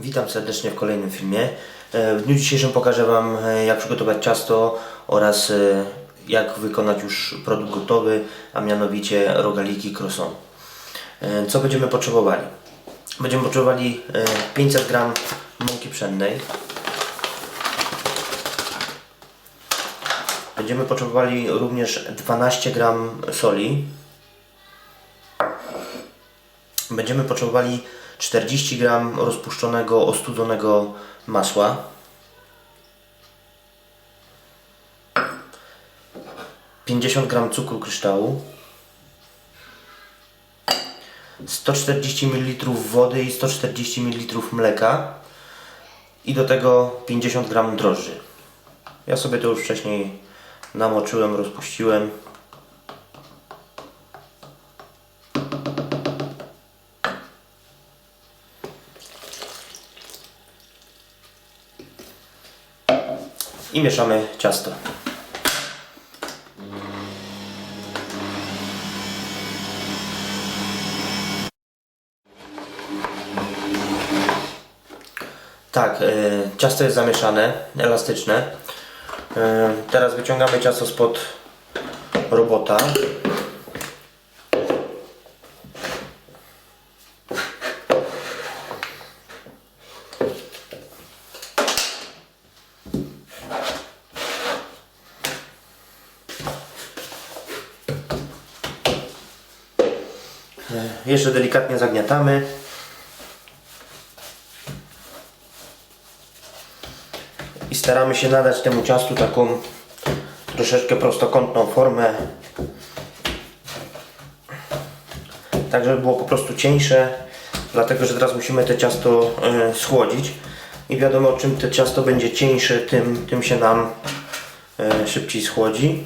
Witam serdecznie w kolejnym filmie. E, W dniu dzisiejszym pokażę Wam e, jak przygotować ciasto oraz e, jak wykonać już produkt gotowy, a mianowicie rogaliki croissant. Co będziemy potrzebowali? Będziemy potrzebowali e, 500 g mąki pszennej. Będziemy potrzebowali również 12 g soli. Będziemy potrzebowali 40 g rozpuszczonego, ostudzonego masła. Pięćdziesiąt gram cukru kryształu. 140 ml wody i 140 ml mleka. I do tego 50 gram drożdży. Ja sobie to już wcześniej namoczyłem, rozpuściłem. I mieszamy ciasto. Tak, e, ciasto jest zamieszane, elastyczne. E, teraz wyciągamy ciasto spod robota. Jeszcze delikatnie zagniatamy. I staramy się nadać temu ciastu taką troszeczkę prostokątną formę. Tak, żeby było po prostu cieńsze, dlatego że teraz musimy to ciasto e, schłodzić. I wiadomo, czym to ciasto będzie cieńsze, tym, tym się nam e, szybciej schłodzi.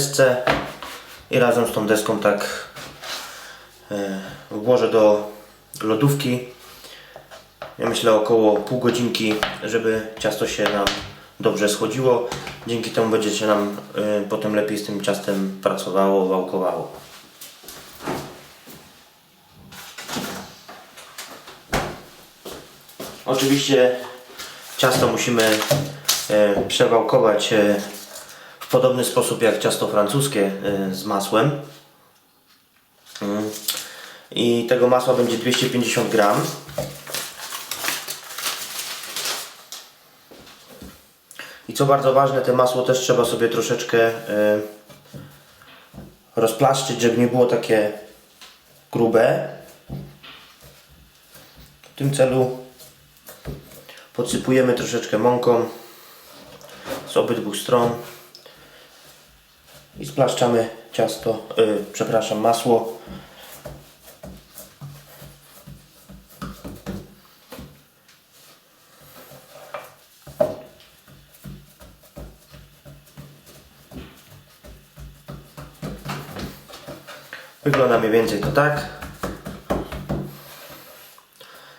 Desce i razem z tą deską tak e, włożę do lodówki. Ja myślę około pół godzinki, żeby ciasto się nam dobrze schodziło. Dzięki temu będzie się nam e, potem lepiej z tym ciastem pracowało, wałkowało. Oczywiście ciasto musimy e, przewałkować w podobny sposób jak ciasto francuskie e, z masłem. Mm. I tego masła będzie 250 gram. I co bardzo ważne, te masło też trzeba sobie troszeczkę e, rozplaszczyć, żeby nie było takie grube. W tym celu podsypujemy troszeczkę mąką z obydwu stron i splaszczamy ciasto, yy, przepraszam, masło. Wygląda mniej więcej to tak.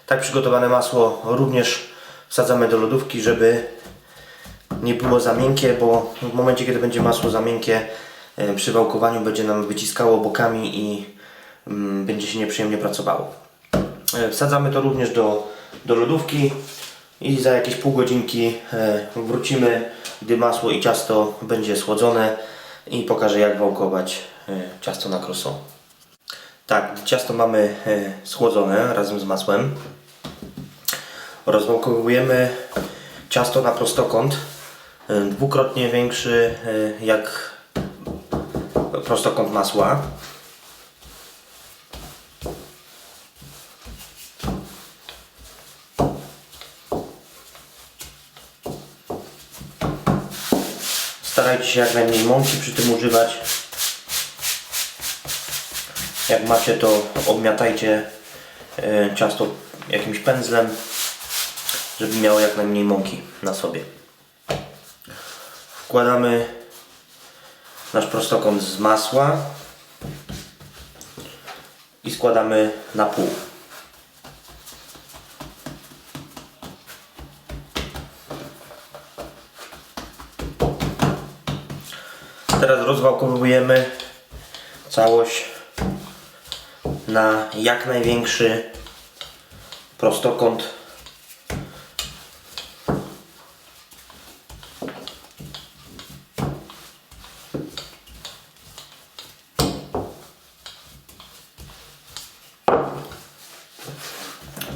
Tak przygotowane masło również wsadzamy do lodówki, żeby nie było za miękkie, bo w momencie kiedy będzie masło za miękkie przy wałkowaniu będzie nam wyciskało bokami i mm, będzie się nieprzyjemnie pracowało. E, Wsadzamy to również do, do lodówki i za jakieś pół godzinki e, wrócimy, gdy masło i ciasto będzie schłodzone i pokażę jak wałkować e, ciasto na croissant. Tak, ciasto mamy e, schłodzone razem z masłem. Rozwałkowujemy ciasto na prostokąt, e, dwukrotnie większy e, jak prostokąt masła. Starajcie się jak najmniej mąki przy tym używać. Jak macie to obmiatajcie e, ciasto jakimś pędzlem, żeby miało jak najmniej mąki na sobie. Wkładamy nasz prostokąt z masła i składamy na pół. Teraz rozwałkowujemy całość na jak największy prostokąt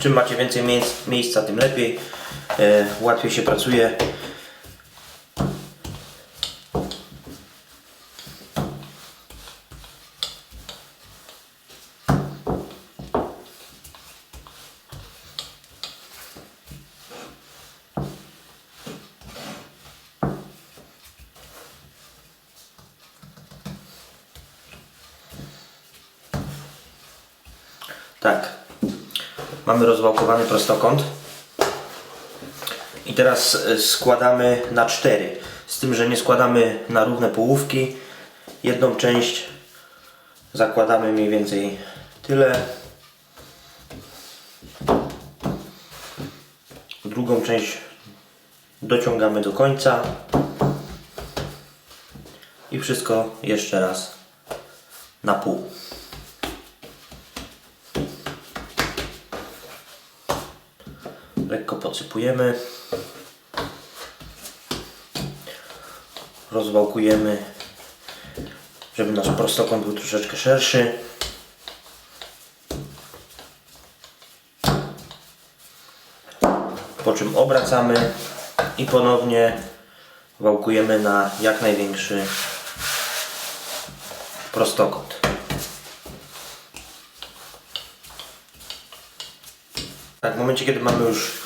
Czym macie więcej miejsc, miejsca, tym lepiej. E, łatwiej się pracuje. Tak. Rozwałkowany prostokąt. I teraz e, składamy na cztery. Z tym, że nie składamy na równe połówki. Jedną część zakładamy mniej więcej tyle. Drugą część dociągamy do końca. I wszystko jeszcze raz na pół. Lekko podsypujemy. Rozwałkujemy, żeby nasz prostokąt był troszeczkę szerszy. Po czym obracamy i ponownie wałkujemy na jak największy prostokąt. Tak, w momencie kiedy mamy już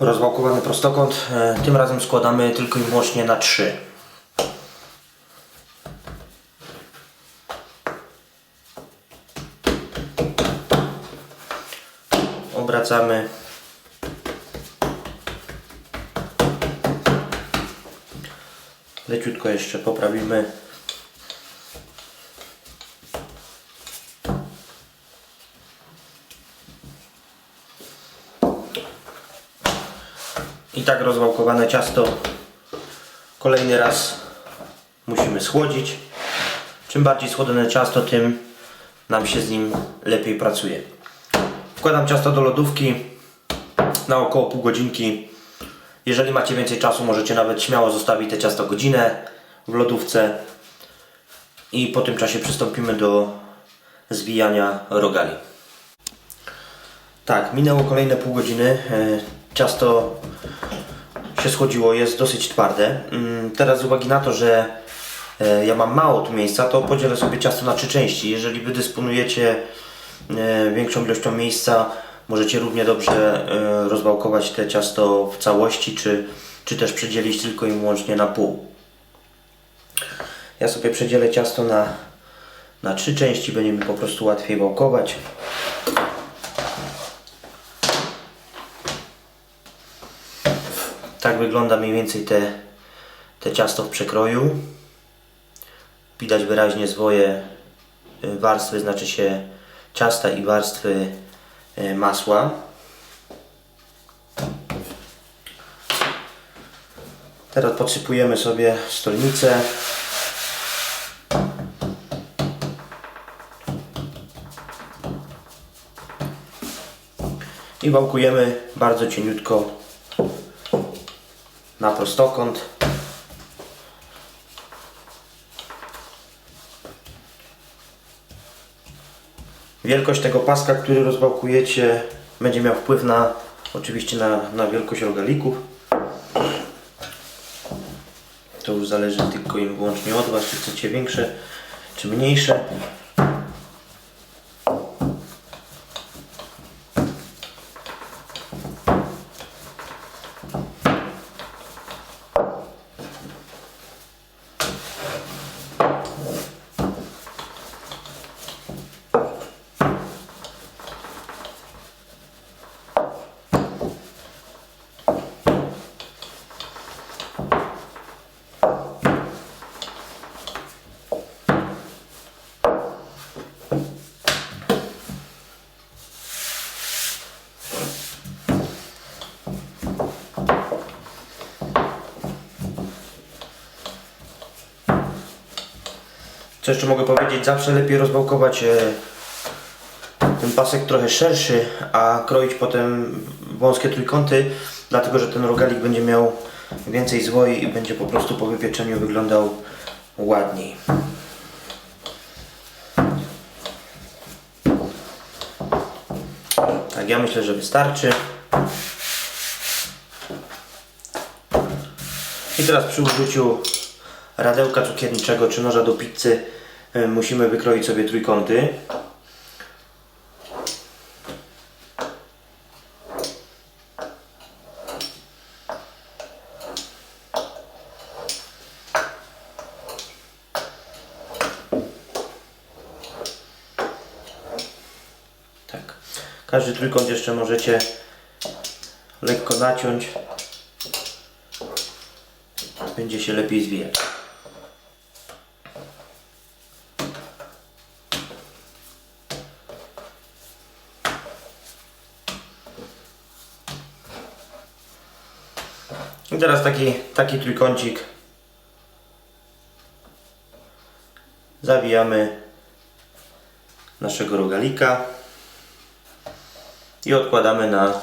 rozwałkowany prostokąt, e, tym razem składamy tylko i wyłącznie na 3. Obracamy. Leciutko jeszcze poprawimy. Tak rozwałkowane ciasto kolejny raz musimy schłodzić. Czym bardziej schłodzone ciasto, tym nam się z nim lepiej pracuje. Wkładam ciasto do lodówki na około pół godzinki. Jeżeli macie więcej czasu, możecie nawet śmiało zostawić te ciasto godzinę w lodówce i po tym czasie przystąpimy do zwijania rogali. Tak, minęło kolejne pół godziny. Ciasto się schłodziło, jest dosyć twarde. Mm, Teraz z uwagi na to, że e, ja mam mało tu miejsca, to podzielę sobie ciasto na trzy części. Jeżeli Wy dysponujecie e, większą ilością miejsca, możecie równie dobrze e, rozwałkować te ciasto w całości, czy, czy też przedzielić tylko i wyłącznie na pół. Ja sobie przedzielę ciasto na, na trzy części, będzie mi po prostu łatwiej wałkować. Tak wygląda mniej więcej te, te ciasto w przekroju. Widać wyraźnie zwoje y, warstwy, znaczy się ciasta i warstwy y, masła. Teraz podsypujemy sobie stolnicę. I wałkujemy bardzo cieniutko na prostokąt. Wielkość tego paska, który rozwałkujecie, będzie miał wpływ na oczywiście na, na wielkość rogalików. To już zależy tylko i wyłącznie od Was, czy chcecie większe, czy mniejsze. Co jeszcze mogę powiedzieć? Zawsze lepiej rozwałkować e, ten pasek trochę szerszy, a kroić potem wąskie trójkąty, dlatego że ten rogalik będzie miał więcej złoi i będzie po prostu po wypieczeniu wyglądał ładniej. Tak, ja myślę, że wystarczy. I teraz przy użyciu radełka cukierniczego czy noża do pizzy y, musimy wykroić sobie trójkąty. Tak. Każdy trójkąt jeszcze możecie lekko naciąć. Będzie się lepiej zwijać. I teraz taki, taki trójkącik zawijamy naszego rogalika i odkładamy na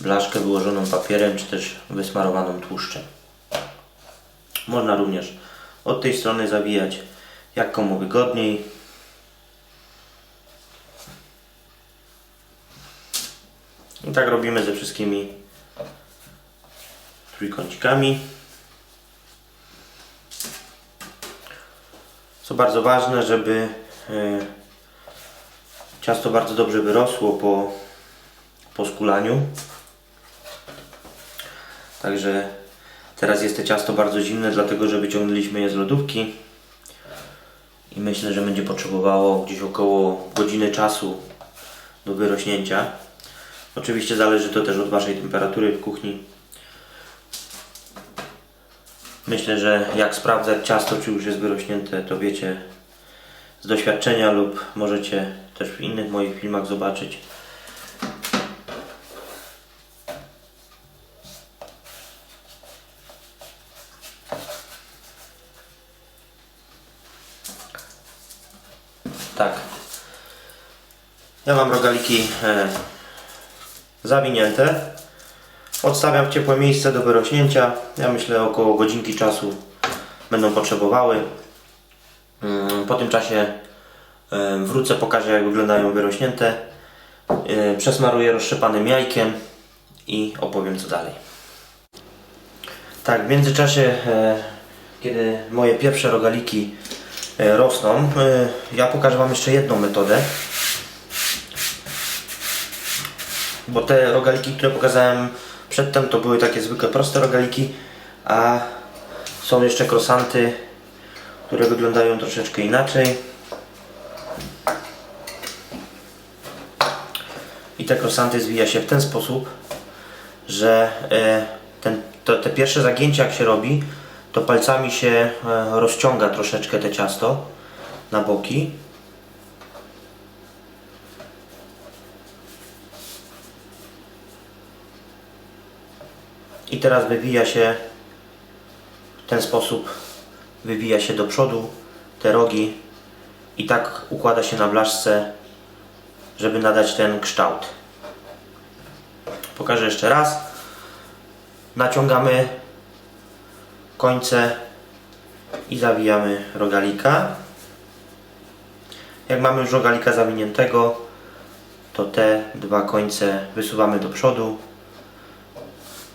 blaszkę wyłożoną papierem, czy też wysmarowaną tłuszczem. Można również od tej strony zawijać jak komu wygodniej. I tak robimy ze wszystkimi trójkącikami. Co bardzo ważne, żeby e, ciasto bardzo dobrze wyrosło po, po skulaniu. Także teraz jest to ciasto bardzo zimne, dlatego że wyciągnęliśmy je z lodówki i myślę, że będzie potrzebowało gdzieś około godziny czasu do wyrośnięcia. Oczywiście zależy to też od Waszej temperatury w kuchni. Myślę, że jak sprawdzać ciasto, czy już jest wyrośnięte, to wiecie z doświadczenia lub możecie też w innych moich filmach zobaczyć. Tak. Ja mam rogaliki e, zawinięte. Odstawiam w ciepłe miejsce do wyrośnięcia. Ja myślę około godzinki czasu będą potrzebowały. Mm, Po tym czasie wrócę, pokażę jak wyglądają wyrośnięte. E, Przesmaruję rozszczepanym jajkiem i opowiem co dalej. Tak, w międzyczasie, e, kiedy moje pierwsze rogaliki e, rosną, ja pokażę Wam jeszcze jedną metodę. Bo te rogaliki, które pokazałem przedtem, to były takie zwykłe, proste rogaliki, a są jeszcze krosanty, które wyglądają troszeczkę inaczej. I te krosanty zwija się w ten sposób, że e, ten, to, te pierwsze zagięcia jak się robi, to palcami się e, rozciąga troszeczkę te ciasto na boki. I teraz wywija się w ten sposób, wywija się do przodu te rogi i tak układa się na blaszce, żeby nadać ten kształt. Pokażę jeszcze raz. Naciągamy końce i zawijamy rogalika. Jak mamy już rogalika zawiniętego, to te dwa końce wysuwamy do przodu,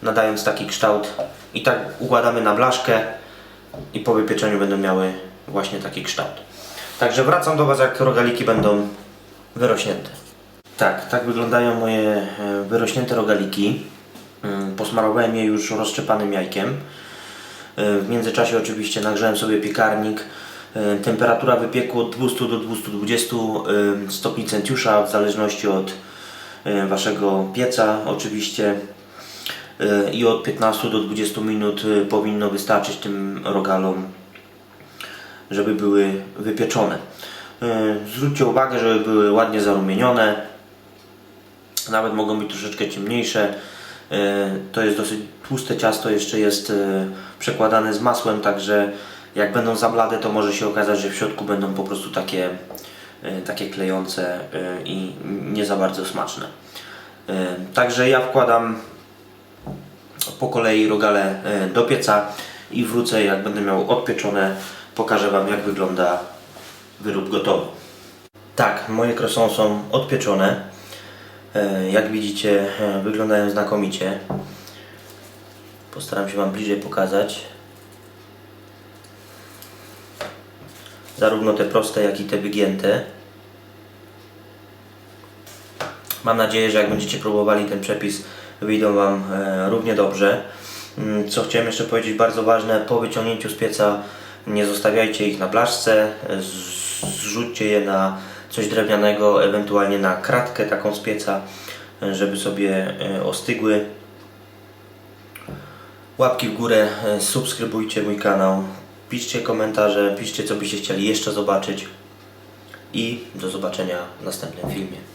nadając taki kształt i tak układamy na blaszkę i po wypieczeniu będą miały właśnie taki kształt. Także wracam do Was, jak rogaliki będą wyrośnięte. Tak, tak wyglądają moje e, wyrośnięte rogaliki. Mm, Posmarowałem je już rozszczepanym jajkiem. E, W międzyczasie oczywiście nagrzałem sobie piekarnik. E, Temperatura wypieku od 200 do 220 e, stopni Centiusza w zależności od Waszego pieca oczywiście i od 15 do 20 minut e, powinno wystarczyć tym rogalom, żeby były wypieczone. E, Zwróćcie uwagę, żeby były ładnie zarumienione. Nawet mogą być troszeczkę ciemniejsze. E, To jest dosyć tłuste ciasto, jeszcze jest przekładane z masłem, także Jak będą za blade, to może się okazać, że w środku będą po prostu takie, takie klejące i nie za bardzo smaczne. Także ja wkładam po kolei rogale e, do pieca i wrócę jak będę miał odpieczone. Pokażę Wam jak wygląda wyrób gotowy. Tak, moje croissants są odpieczone. E, Jak widzicie e, wyglądają znakomicie. Postaram się Wam bliżej pokazać. Zarówno te proste, jak i te wygięte. Mam nadzieję, że jak będziecie próbowali ten przepis, wyjdą Wam e, równie dobrze. Mm, Co chciałem jeszcze powiedzieć, bardzo ważne, po wyciągnięciu z pieca nie zostawiajcie ich na blaszce, zrzućcie je na coś drewnianego, ewentualnie na kratkę taką z pieca, e, żeby sobie e, ostygły. Łapki w górę, subskrybujcie mój kanał, piszcie komentarze, piszcie co byście chcieli jeszcze zobaczyć i do zobaczenia w następnym filmie.